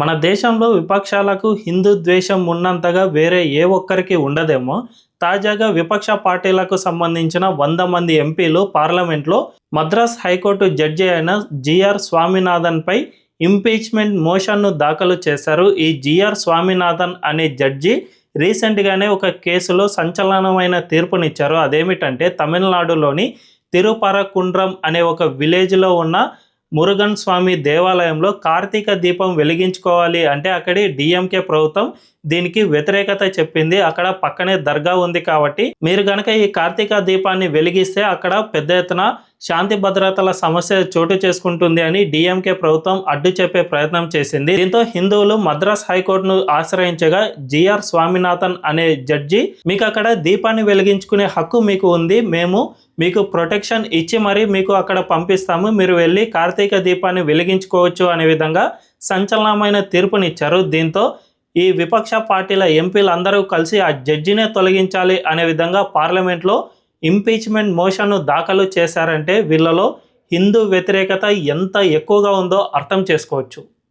మన దేశంలో విపక్షాలకు హిందూ ద్వేషం ఉన్నంతగా వేరే ఏ ఒక్కరికి ఉండదేమో. తాజాగా విపక్ష పార్టీలకు సంబంధించిన వంద మంది ఎంపీలు పార్లమెంట్లో మద్రాస్ హైకోర్టు జడ్జి అయిన జిఆర్ స్వామినాథన్పై ఇంపీచ్మెంట్ మోషన్ను దాఖలు చేశారు. ఈ జిఆర్ స్వామినాథన్ అనే జడ్జి రీసెంట్గానే ఒక కేసులో సంచలనమైన తీర్పునిచ్చారు. అదేమిటంటే తమిళనాడులోని తిరుపరకుండ్రం అనే ఒక విలేజ్లో ఉన్న మురుగన్ స్వామి దేవాలయంలో కార్తీక దీపం వెలిగించుకోవాలి అంటే అక్కడి డిఎంకే ప్రభుత్వం దీనికి వ్యతిరేకత చెప్పింది. అక్కడ పక్కనే దర్గా ఉంది కాబట్టి మీరు గనక ఈ కార్తీక దీపాన్ని వెలిగిస్తే అక్కడ పెద్ద ఎత్తున శాంతి భద్రతల సమస్య చోటు చేసుకుంటుంది అని డిఎంకే ప్రభుత్వం అడ్డు చెప్పే ప్రయత్నం చేసింది. దీంతో హిందువులు మద్రాస్ హైకోర్టును ఆశ్రయించగా జిఆర్ స్వామినాథన్ అనే జడ్జి మీకు అక్కడ దీపాన్ని వెలిగించుకునే హక్కు మీకు ఉంది. మేము మీకు ప్రొటెక్షన్ ఇచ్చి మరీ మీకు అక్కడ పంపిస్తాము. మీరు వెళ్ళి కార్తీక దీపాన్ని వెలిగించుకోవచ్చు అనే విధంగా సంచలనమైన తీర్పునిచ్చారు. దీంతో ఈ విపక్ష పార్టీల ఎంపీలు అందరూ కలిసి ఆ జడ్జినే తొలగించాలి అనే విధంగా పార్లమెంట్లో ఇంపీచ్మెంట్ మోషన్ను దాఖలు చేశారంటే వీళ్ళలో హిందూ వ్యతిరేకత ఎంత ఎక్కువగా ఉందో అర్థం చేసుకోవచ్చు.